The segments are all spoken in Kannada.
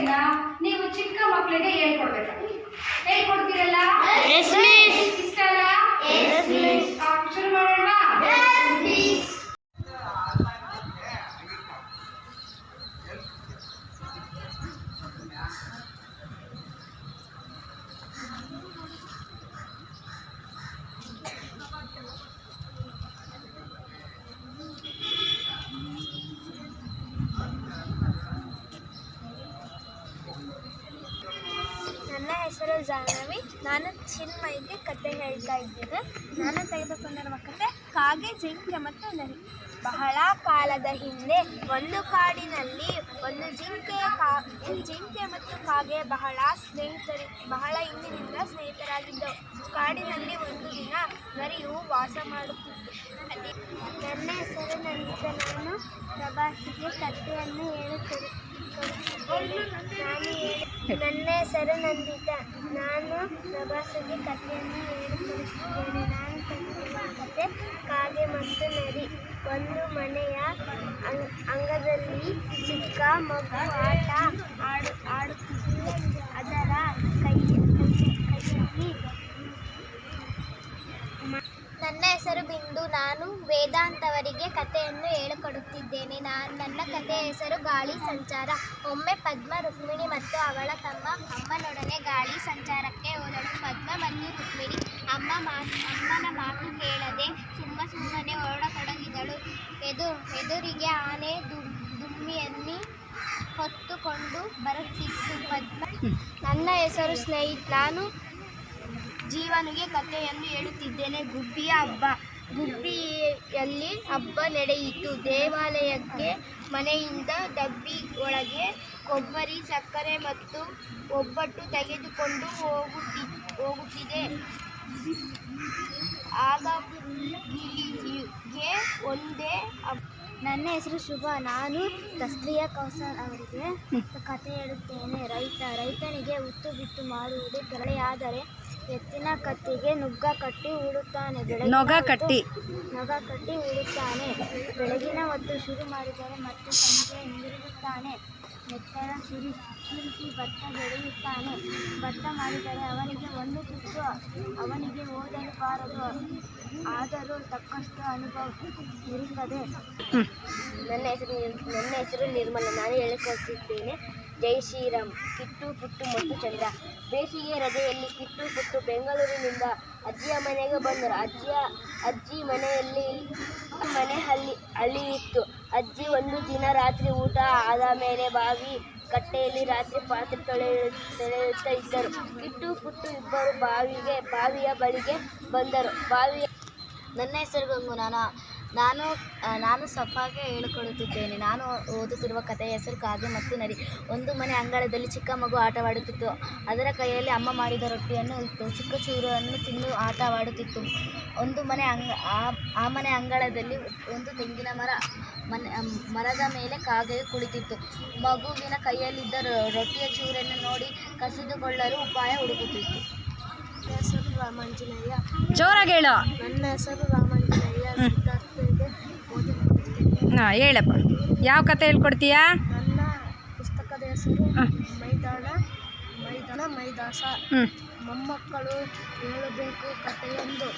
ಕಥೆಯನ್ನ ನೀವು ಚಿಕ್ಕ ಮಕ್ಕಳಿಗೆ ಹೇಳ್ಕೊಡ್ಬೇಕು. ಹೇಳ್ಕೊಡ್ತೀರಲ್ಲ ಜಾಹ್ನವಿ. ನಾನು ಚಿನ್ಮಯಿಗೆ ಕತೆ ಹೇಳ್ತಾ ಇದ್ದೇನೆ. ನಾನು ತೆಗೆದುಕೊಂಡಿರುವ ಕತೆ ಕಾಗೆ, ಜಿಂಕೆ ಮತ್ತು ನರಿ. ಬಹಳ ಕಾಲದ ಹಿಂದೆ ಒಂದು ಕಾಡಿನಲ್ಲಿ ಒಂದು ಜಿಂಕೆ ಕಾ, ಜಿಂಕೆ ಮತ್ತು ಕಾಗೆ ಬಹಳ ಸ್ನೇಹಿತರಿ, ಬಹಳ ಹಿಂದಿನಿಂದ ಸ್ನೇಹಿತರಾಗಿದ್ದವು. ಕಾಡಿನಲ್ಲಿ ಒಂದು ದಿನ ನರಿಯು ವಾಸ ಮಾಡುತ್ತಿತ್ತು. ನನ್ನ ಹೆಸರು ನಾನು ಪ್ರವಾಸಿಗೆ ಕಥೆಯನ್ನು ಹೇಳುತ್ತೇನೆ ನನ್ನ ಹೆಸರು ನಂದಿತ. ನಾನು ಪ್ರವಾಸಕ್ಕೆ ಕಥೆಯನ್ನು ಹೇಳಿಕೊಡುತ್ತಿದ್ದೇನೆ ನಾನು ಕಲಿತಿರುವ ಕತೆ ಕಾಗೆ ಮತ್ತು ನರಿ ಒಂದು ಮನೆಯ ಅಂಗ್- ಅಂಗದಲ್ಲಿ ಚಿಕ್ಕ ಮಗು ಆಟ ಆಡು, ಆಡುತ್ತಿದ್ದು. ಅದರ ಕೈ ಕೈಯಲ್ಲಿ ನನ್ನ ಹೆಸರು ಬಿಂದು. ನಾನು ವೇದಾಂತವರಿಗೆ ಕಥೆಯನ್ನು ಹೇಳಿಕೊಡುತ್ತಿದ್ದೇನೆ. ನಾನು ನನ್ನ ಕಥೆಯ ಹೆಸರು ಗಾಳಿ ಸಂಚಾರ. ಒಮ್ಮೆ ಪದ್ಮ, ರುಕ್ಮಿಣಿ ಮತ್ತು ಅವಳ ತಮ್ಮ ಅಮ್ಮನೊಡನೆ ಗಾಳಿ ಸಂಚಾರಕ್ಕೆ ಹೋದಳು. ಪದ್ಮ ಮತ್ತು ರುಕ್ಮಿಣಿ ಅಮ್ಮ ಮಾತು ಅಮ್ಮನ ಮಾತು ಕೇಳದೆ ಸುಮ್ಮ ಸುಮ್ಮನೆ ಓಡತೊಡಗಿದಳು. ಎದು, ಎದುರಿಗೆ ಆನೆ ದುಮ್ ದುಮ್ಮಿಯಲ್ಲಿ ಹೊತ್ತುಕೊಂಡು ಬರುತ್ತಿತ್ತು. ಪದ್ಮ, ನನ್ನ ಹೆಸರು ಸ್ನೇಹಿತ್. ನಾನು ಜೀವನಿಗೆ ಕಥೆಯನ್ನು ಹೇಳುತ್ತಿದ್ದೇನೆ. ಗುಬ್ಬಿಯ ಹಬ್ಬ. ಗುಬ್ಬಿಯಲ್ಲಿ ಹಬ್ಬ ನಡೆಯಿತು. ದೇವಾಲಯಕ್ಕೆ ಮನೆಯಿಂದ ಡಬ್ಬಿ ಒಳಗೆ ಕೊಬ್ಬರಿ ಸಕ್ಕರೆ ಮತ್ತು ಒಬ್ಬಟ್ಟು ತೆಗೆದುಕೊಂಡು ಹೋಗುತ್ತಿ ಹೋಗುತ್ತಿದೆ ಆಗ ಒಂದೇ ನನ್ನ ಹೆಸರು ಶುಭ. ನಾನು ತಸ್ತ್ರೀಯ ಕೌಸರ್ ಅವರಿಗೆ ಕಥೆ ಹೇಳುತ್ತೇನೆ. ರೈತ ರೈತನಿಗೆ ಉತ್ತು ಬಿಟ್ಟು ಮಾಡುವುದು ಕೆರಳೆಯಾದರೆ ಎತ್ತಿನ ಕತ್ತಿಗೆ ನುಗ್ಗ ಕಟ್ಟಿ ಉಳುತ್ತಾನೆ. ಬೆಳಗಿನ ನೊಗ ಹೊತ್ತು- ಕಟ್ಟಿ. ನೊಗ ಕಟ್ಟಿ ಉಳುತ್ತಾನೆ. ಬೆಳಗಿನ ಹೊತ್ತು ಶುರು ಮಾಡಿದರೆ ಮತ್ತೆ ಸಂಜೆ ಹಿಂದಿರುಗುತ್ತಾನೆ. ಎತ್ತರ ಸುರಿ ಸುರಿಸಿ ಭತ್ತ ಬೆಳೆಯುತ್ತಾನೆ. ಭತ್ತ ಮಾಡಿದರೆ ಅವನಿಗೆ ಒಂದು ತುತ್ತು ಅವನಿಗೆ ಓದಲು ಬಾರದು ಆದರೂ ತಕ್ಕಷ್ಟು ಅನುಭವ ಇರುತ್ತದೆ. ನನ್ನ ಹೆಸರು ನನ್ನ ಹೆಸರು ನಿರ್ಮಲ. ನಾನು ಹೇಳಿಕೊಡ್ತಿದ್ದೇನೆ ಜೈ ಶ್ರೀರಾಮ್ ಕಿಟ್ಟು, ಪುಟ್ಟು ಮತ್ತು ಚಂದ್ರ. ಬೇಸಿಗೆ ರಜೆಯಲ್ಲಿ ಕಿಟ್ಟು, ಪುಟ್ಟು ಬೆಂಗಳೂರಿನಿಂದ ಅಜ್ಜಿಯ ಮನೆಗೆ ಬಂದರು. ಅಜ್ಜಿಯ ಅಜ್ಜಿ ಮನೆಯಲ್ಲಿ ಮನೆ ಹಳ್ಳಿ ಹಳ್ಳಿ ಇತ್ತು ಅಜ್ಜಿ ಒಂದು ದಿನ ರಾತ್ರಿ ಊಟ ಆದ ಮೇಲೆ ಬಾವಿ ಕಟ್ಟೆಯಲ್ಲಿ ರಾತ್ರಿ ಪಾತ್ರೆ ತೊಳೆಯು, ತೊಳೆಯುತ್ತಾ ಇದ್ದರು. ಕಿಟ್ಟು, ಪುಟ್ಟು ಇಬ್ಬರು ಬಾವಿಗೆ, ಬಾವಿಯ ಬಳಿಗೆ ಬಂದರು. ಬಾವಿಯ ನನ್ನ ಹೆಸರು ಗಂಗು ನಾನು. ನಾನು ನಾನು ಸಫಾಗೆ ಹೇಳಿಕೊಳ್ಳುತ್ತಿದ್ದೇನೆ ನಾನು ಓದುತ್ತಿರುವ ಕಥೆಯ ಹೆಸರು ಕಾಗೆ ಮತ್ತು ನರಿ. ಒಂದು ಮನೆ ಅಂಗಳದಲ್ಲಿ ಚಿಕ್ಕ ಮಗು ಆಟವಾಡುತ್ತಿತ್ತು. ಅದರ ಕೈಯಲ್ಲಿ ಅಮ್ಮ ಮಾಡಿದ ರೊಟ್ಟಿಯನ್ನು ಇತ್ತು ಚಿಕ್ಕ ಚೂರನ್ನು ತಿಂದು ಆಟವಾಡುತ್ತಿತ್ತು. ಒಂದು ಮನೆ ಅಂಗ ಆ- ಆ ಮನೆ ಅಂಗಳದಲ್ಲಿ ಒಂದು ತೆಂಗಿನ ಮರ ಮನೆ ಮರದ ಮೇಲೆ ಕಾಗೆಯು ಕುಳಿತಿತ್ತು. ಮಗುವಿನ ಕೈಯಲ್ಲಿದ್ದ ರೊ- ರೊಟ್ಟಿಯ ಚೂರನ್ನು ನೋಡಿ ಕಸಿದುಕೊಳ್ಳಲು ಉಪಾಯ ಹುಡುಕುತ್ತಿತ್ತು. ನನ್ನ ಹೆಸರು ರಾಮಾಂಜನೇಯ. ಜೋರಾಗಿ ಹೇಳು. ನನ್ನ ಹೆಸರು ರಾಮಾಂಜನೇಯ. ಹಾಂ ಹೇಳಪ್ಪ. ಯಾವ ಕತೆ ಹೇಳ್ಕೊಡ್ತೀಯಾ? ನನ್ನ ಪುಸ್ತಕದ ಹೆಸರು ಮೈದಾಳ ಮೈದಾನ ಮೈದಾನ ಮೈದಾಸ. ಹ್ಞೂ ಮೊಮ್ಮಕ್ಕಳು ಹೇಳಬೇಕು ಕಥೆಯೊಂದು.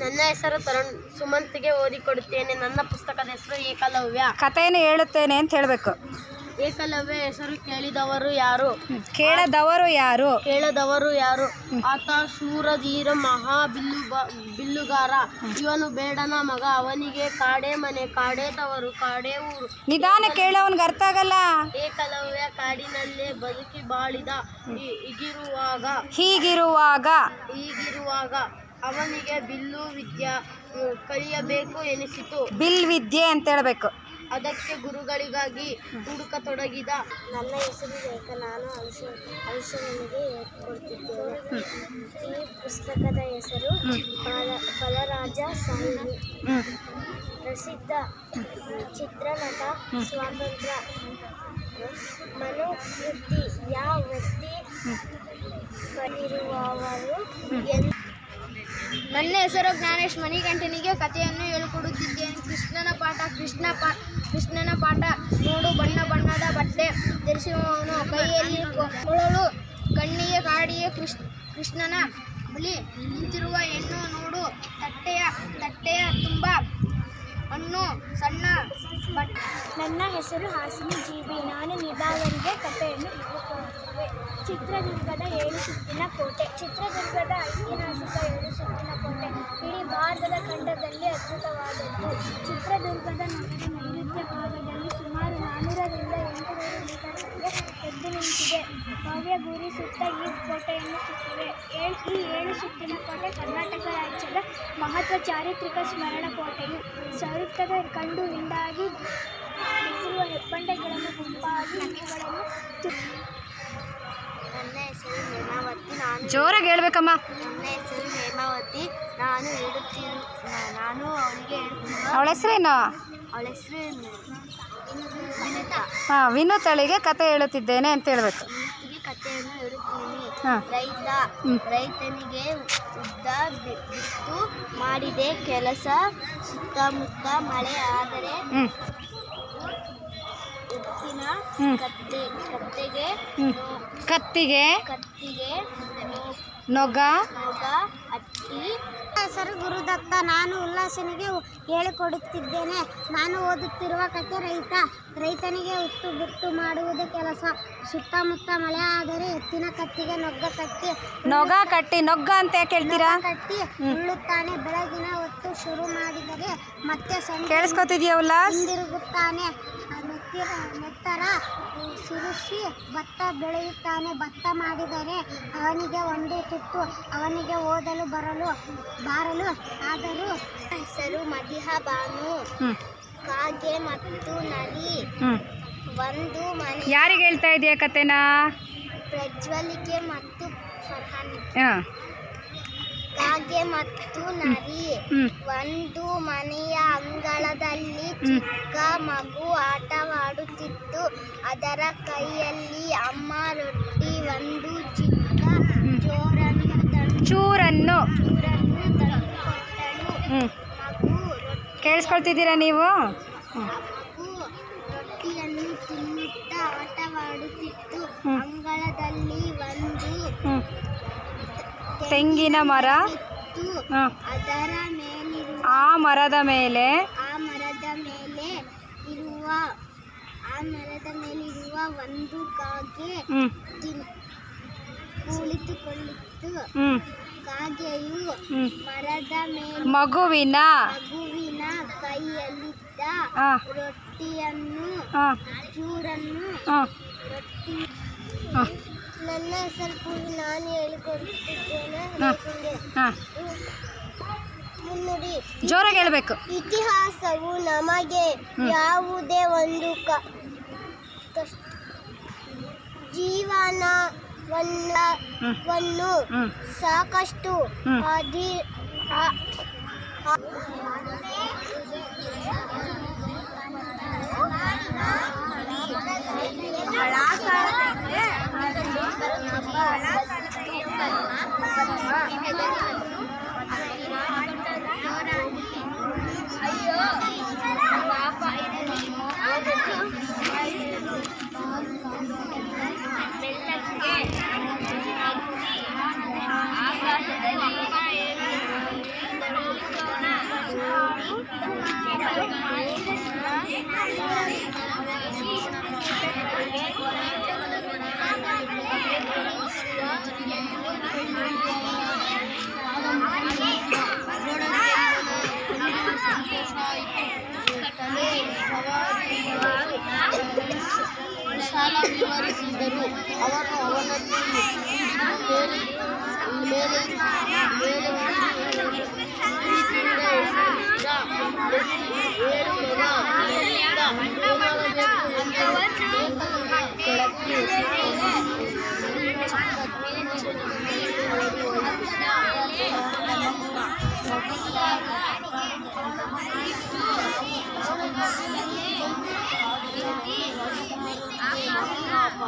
ನನ್ನ ಹೆಸರು ತರುಣ್ ಸುಮಂತ್ಗೆ ಓದಿಕೊಡುತ್ತೇನೆ. ನನ್ನ ಪುಸ್ತಕದ ಹೆಸರು ಏಕಲವ್ಯ. ಕಥೆಯನ್ನು ಹೇಳುತ್ತೇನೆ ಅಂತ ಹೇಳಬೇಕು. ಏಕಲವ್ಯ ಹೆಸರು ಕೇಳಿದವರು ಯಾರು? ಕೇಳದವರು ಯಾರು? ಕೇಳದವರು ಯಾರು? ಆತ ಶೂರಧೀರ ಮಹಾ ಬಿಲ್ಲು ಬಿಲ್ಲುಗಾರ ಇವನು ಬೇಡನ ಮಗ. ಅವನಿಗೆ ಕಾಡೆ ಮನೆ ಕಾಡೆ ತವರು ಕಾಡೆ ಊರು. ನಿಧಾನ ಕೇಳವನ್ಗೆ ಅರ್ಥ ಆಗಲ್ಲ. ಏಕಲವ್ಯ ಕಾಡಿನಲ್ಲೇ ಬದುಕಿ ಬಾಳಿದ ಹೀಗಿರುವಾಗ. ಹೀಗಿರುವಾಗ. ಹೀಗಿರುವಾಗ ಅವನಿಗೆ ಬಿಲ್ಲು ವಿದ್ಯೆ ಕಲಿಯಬೇಕು ಎನಿಸಿತು. ಬಿಲ್ ವಿದ್ಯೆ ಅಂತ ಹೇಳಬೇಕು. ಅದಕ್ಕೆ ಗುರುಗಳಿಗಾಗಿ ಹುಡುಕತೊಡಗಿದ. ನನ್ನ ಹೆಸರು ಏಕ ನಾನು ಅಂಶ ಅಂಶನಿಗೆ ಕೊಡ್ತಿದ್ದೇನೆ. ಈ ಪುಸ್ತಕದ ಹೆಸರು ಬಲರಾಜ ಸಾಹಿನಿ. ಪ್ರಸಿದ್ಧ ಚಿತ್ರನಟ ಸ್ವಾತಂತ್ರ್ಯ. ಮನೋವೃತ್ತಿ ಯಾವ ವ್ಯಕ್ತಿ ಎನ್- ನನ್ನ ಹೆಸರು ಜ್ಞಾನೇಶ್. ಮಣಿಕಂಠನಿಗೆ ಕಥೆಯನ್ನು ಹೇಳಿಕೊಡುತ್ತಿದ್ದೇನೆ. ಕೃಷ್ಣನ ಪಾಠ, ಕೃಷ್ಣ ಪಾ, ಕೃಷ್ಣನ ಪಾಠ ನೋಡು, ಬಣ್ಣ ಬಣ್ಣದ ಬಟ್ಟೆ ಧರಿಸುವವನು ಕೈಯಲ್ಲಿ ಕೊಳಲು ಕಣ್ಣಿಗೆ ಕಾಡಿಗೆ ಕೃಷ್ಣ ಕೃಷ್ಣನ ಬಳಿ ನಿಂತಿರುವ ಹೆಣ್ಣು ನೋಡು, ತಟ್ಟೆಯ ತಟ್ಟೆಯ ತುಂಬ ಹಣ್ಣು, ಸಣ್ಣ ನನ್ನ ಹೆಸರು ಹಾಸಿನಿ ಜೀವಿ ನಾನು ನಿಭಾವರಿಗೆ ಕಥೆಯನ್ನು ಹೇಳಿಕೊಡುತ್ತೇವೆ ಚಿತ್ರದುರ್ಗದ ಏಳು ಸುತ್ತಿನ ಕೋಟೆ. ಚಿತ್ರದುರ್ಗದ ಐತಿಹಾಸಿಕ ಏಳು ಸುತ್ತಿನ ಕೋಟೆ. ಇಡೀ ಭಾರತದ ಖಂಡದಲ್ಲಿ ಅದ್ಭುತವಾದದ್ದು. ಚಿತ್ರದುರ್ಗದ ನಗರ ನೈಋತ್ಯ ಭಾಗದಲ್ಲಿ ಸುಮಾರು ನಾನೂರರಿಂದ ಎಂಟುನೂರು ಮೀಟರ್ಗೆ ಎದ್ದು ನಿಂತಿದೆ. ಭವ್ಯ ಗುರಿ ಸುತ್ತ ಈ ಕೋಟೆಯನ್ನು ಸುತ್ತಿವೆ. ಏಳು ಈ ಏಳು ಸುತ್ತಿನ ಕೋಟೆ ಕರ್ನಾಟಕ ರಾಜ್ಯದ ಮಹತ್ವ ಚಾರಿತ್ರಿಕ ಸ್ಮರಣ ಕೋಟೆಯು. ಸಾಹಿತ್ಯದ ಕಂಡು ಹಿಂಡಾಗಿ ನಿಂತಿರುವ ಹೆಬ್ಬಂಡೆಗಳನ್ನು ಗುಂಪಾಗಿ ಅಂಚುಗಳನ್ನು ನನ್ನ ಹೆಸರು ಹೇಮಾವತಿ. ನಾನು ಜೋರಾಗಿ ಹೇಳ್ಬೇಕಮ್ಮ. ನನ್ನ ಹೆಸರು ಹೇಮಾವತಿ. ನಾನು ಹೇಳುತ್ತಿರು ನಾನು ಅವಳಿಗೆ ಹೇಳ್ತಿರುವ ಅವಳ ಹೆಸರೇನು? ಅವಳ ಹೆಸರು ವಿನಿತಾ. ಹಾ ವಿನೂತಳಿಗೆ ಕತೆ ಹೇಳುತ್ತಿದ್ದೇನೆ ಅಂತ ಹೇಳ್ಬೇಕು. ವಿನಿತಿಗೆ ಕಥೆಯನ್ನು ಹೇಳುತ್ತೀನಿ. ಹಾಂ. ರೈತ ರೈತನಿಗೆ ಉದ್ದ ಬಿ- ಬಿತ್ತು ಮಾಡಿದೆ ಕೆಲಸ ಸುತ್ತಮುತ್ತ ಮಳೆ ಆದರೆ ಹ್ಮ್. ಕತ್ತೆ ಕತ್ತೆಗೆ ಕತ್ತಿಗೆ. ಕತ್ತಿಗೆ ನೊಗ. ಹೆಸರು ಗುರುದತ್ತ ನಾನು ಉಲ್ಲಾಸನಿಗೆ ಹೇಳಿಕೊಡುತ್ತಿದ್ದೇನೆ. ನಾನು ಓದುತ್ತಿರುವ ಕತೆ ರೈತ. ರೈತನಿಗೆ ಉತ್ತು ಬಿಟ್ಟು ಮಾಡುವುದು ಕೆಲಸ. ಸುತ್ತಮುತ್ತ ಮಳೆ ಆದರೆ ಎತ್ತಿನ ಕತ್ತಿಗೆ ನೊಗ್ಗ ಕಟ್ಟಿ ನೊಗ ಕಟ್ಟಿ ನೊಗ್ಗ ಅಂತ ಯಾಕೆ ಹೇಳ್ತೀರಾ? ಕಟ್ಟಿ ಉಳ್ಳುತ್ತಾನೆ. ಬೆಳಗಿನ ಹೊತ್ತು ಶುರು ಮಾಡಿದರೆ ಮತ್ತೆ ಸಂಜೆ ಕೇಳಿಸ್ಕೊತಿದ್ಯಾ ಉಲ್ಲಾಸ್? ಹಿಂದಿರುಗುತ್ತಾನೆ. ನೆತ್ತಿರ ಸುರಿಸಿ ಭತ್ತ ಬೆಳೆಯುತ್ತಾನೆ. ಭತ್ತ ಮಾಡಿದರೆ ಅವನಿಗೆ ಒಂದು ತುತ್ತು ಅವನಿಗೆ ಓದಲು ಬರಲು ಬಾರಲು. ಆದರೂ ಹೆಸರು ಮದಿಹ ಬಾನು ಕಾಗೆ ಮತ್ತು ನರಿ ಒಂದು ಮನೆ. ಯಾರಿಗೆ ಹೇಳ್ತಾ ಇದೆಯಾ ಕತೆನಾ? ಪ್ರಜ್ವಲಿಕೆ ಮತ್ತು ಫರ್ಹಾನ್. ಹಾಂ. ಕಾಗೆ ಮತ್ತು ನರಿ. ಒಂದು ಮನೆಯ ಅಂಗಳದಲ್ಲಿ ಚಿಕ್ಕ ಮಗು ಆಟವಾಡುತ್ತಿತ್ತು. ಅದರ ಕೈಯಲ್ಲಿ ಅಮ್ಮ ರೊಟ್ಟಿ ಒಂದು ಚಿಕ್ಕ ತಂದು ಚೂರನ್ನು. ಚೂರನ್ನು ತಂದುಕೊಟ್ಟಳು ಮಗು ರೊಟ್ಟಿ ಕೇಳಿಸ್ಕೊಳ್ತಿದ್ದೀರಾ ನೀವು? ಮಗು ರೊಟ್ಟಿಯನ್ನು ತಿನ್ನುತ್ತಾ ಆಟವಾಡುತ್ತಿತ್ತು. ಅಂಗಳದಲ್ಲಿ ತೆಂಗಿನ ಮರ. ಆ ಮರದ ಮೇಲೆ. ಆ ಮರದ ಮೇಲೆ ಇರುವ ಆ ಮರದ ಮೇಲಿರುವ ಒಂದು ಕಾಗೆ ಕುಳಿತುಕೊಳ್ಳಿತ್ತು. ಕಾಗೆಯು ಮರದ ಮೇಲೆ ಮಗುವಿನ ಮಗುವಿನ ಕೈಯಲ್ಲಿದ್ದ ರೊಟ್ಟಿಯನ್ನು ಚೂರನ್ನು ರೊಟ್ಟಿ ನನ್ನ ಹೆಸರು ನಾನು ಹೇಳಿಕೊಡುತ್ತಿದ್ದೇನೆ ಹಾಂ. ಹಾಂ. ಮುನ್ನುಡಿ ಜೋರಾಗಿ ಹೇಳಬೇಕು. ಇತಿಹಾಸವು ನಮಗೆ. ಯಾವುದೇ ಒಂದು ಕ ಜೀವನವನ್ನು ಜೀವನವನ್ನ ವನ್ನು ಸಾಕಷ್ಟು ಆದಿ ಅಧಿ ಆ- ಆ- ಸಾಲ ವಿವರಿಸಿದರು ಅವನು ಅವನನ್ನು ಮೇಲೆ ಮೇಲೆ ಮೇಲೆ ಪ್ರೀತಿಯಿಂದ ಎಸೆದ. ಏಳು ಮಗ ಇದ್ದ. ಏನಾಗಬೇಕು ಎಂದು ಕೆಳಕ್ಕೆ ಇತರರಿಗೆ ನಾನು